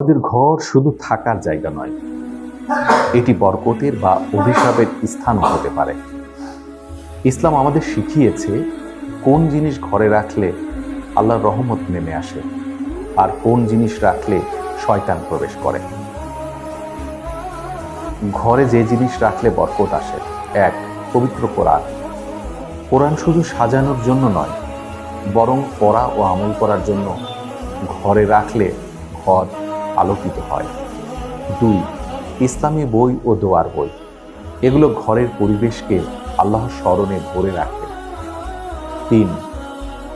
আমাদের ঘর শুধু থাকার জায়গা নয়, এটি বরকতের বা অভিশাপের স্থান হতে পারে। ইসলাম আমাদের শিখিয়েছে কোন জিনিস ঘরে রাখলে আল্লাহর রহমত নেমে আসে আর কোন জিনিস রাখলে শয়তান প্রবেশ করে। ঘরে যে জিনিস রাখলে বরকত আসে, এক, পবিত্র কোরআন। কোরআন শুধু সাজানোর জন্য নয়, বরং পড়া ও আমল করার জন্য ঘরে রাখলে ঘর আলোকিত হয়। দুই, ইসলামী বই ও দোয়ার বই। এগুলো ঘরের পরিবেশকে আল্লাহর স্মরণে ভরে রাখে। তিন,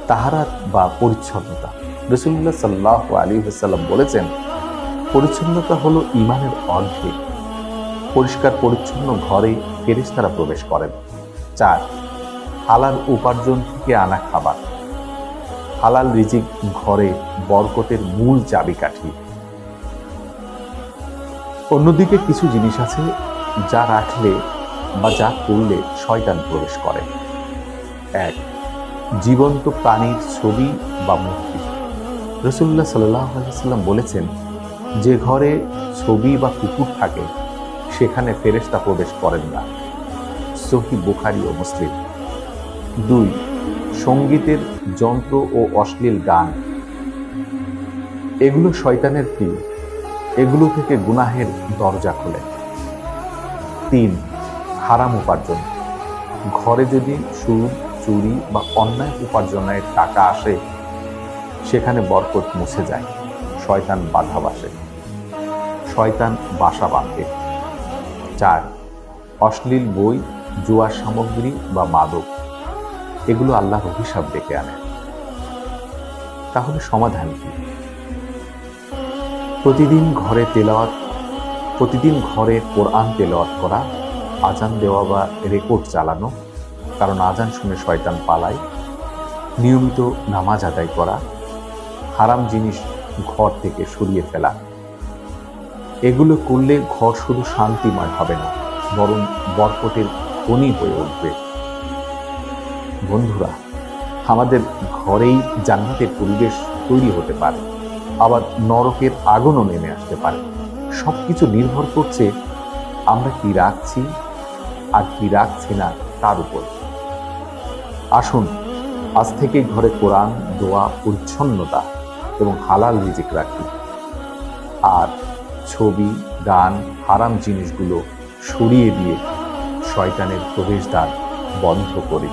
তাহারাত বা পরিচ্ছন্নতা। রসুল্লাহ সাল্লাহ আলী সাল্লাম বলেছেন, পরিচ্ছন্নতা হলো ইমানের অর্ধেক। পরিষ্কার পরিচ্ছন্ন ঘরে ফেরেশতারা প্রবেশ করেন। চার, হালাল উপার্জন থেকে আনা খাবার। হালাল রিজিক ঘরে বরকতের মূল চাবিকাঠি। অন্যদিকে কিছু জিনিস আছে যা রাখলে বা যা করলে শয়তান প্রবেশ করে। এক, জীবন্ত প্রাণীর ছবি বা মূর্তি। রসুল্লাহ সাল্লাম বলেছেন, যে ঘরে ছবি বা কুকুর থাকে, সেখানে ফেরেশতা প্রবেশ করেন না। সহি বুখারি ও মুসলিম। দুই, সঙ্গীতের যন্ত্র ও অশ্লীল গান। এগুলো শয়তানের প্রিয় এগুলো থেকে গুনাহের দরজা খোলে। তিন, হারাম উপার্জন। ঘরে যদি সুদ চুরি বা অন্যায় উপার্জনের টাকা আসে, সেখানে বরকত মুছে যায়। শয়তান বাধা বাসে। শয়তান বাসা বাঁধে। চার, অশ্লীল বই, জুয়ার সামগ্রী বা মাদক, এগুলো আল্লাহর অভিশাপ ডেকে আনে। তাহলে সমাধান কি? প্রতিদিন ঘরে তেলাওয়াত, প্রতিদিন ঘরে কোরআন তেলাওয়াত করা, আজান দেওয়া বা রেকর্ড চালানো, কারণ আজান শুনে শয়তান পালায়, নিয়মিত নামাজ আদায় করা, হারাম জিনিস ঘর থেকে সরিয়ে ফেলা। এগুলো করলে ঘর শুধু শান্তিময় হবে না, বরং বরকটের খনি হয়ে উঠবে। বন্ধুরা, আমাদের ঘরেই জান্নাতের পরিবেশ তৈরি হতে পারে। আবার নরকের আগুনও নেমে আসতে পারে। সব কিছু নির্ভর করছে আমরা কি রাখছি আর কি রাখছি না তার উপর। আসুন, আজ থেকে ঘরে কোরআন, দোয়া পরিচ্ছন্নতা এবং হালাল রিজিক রাখি। আর ছবি, গান, হারাম জিনিসগুলো সরিয়ে দিয়ে শয়তানের প্রবেশদ্বার বন্ধ করি।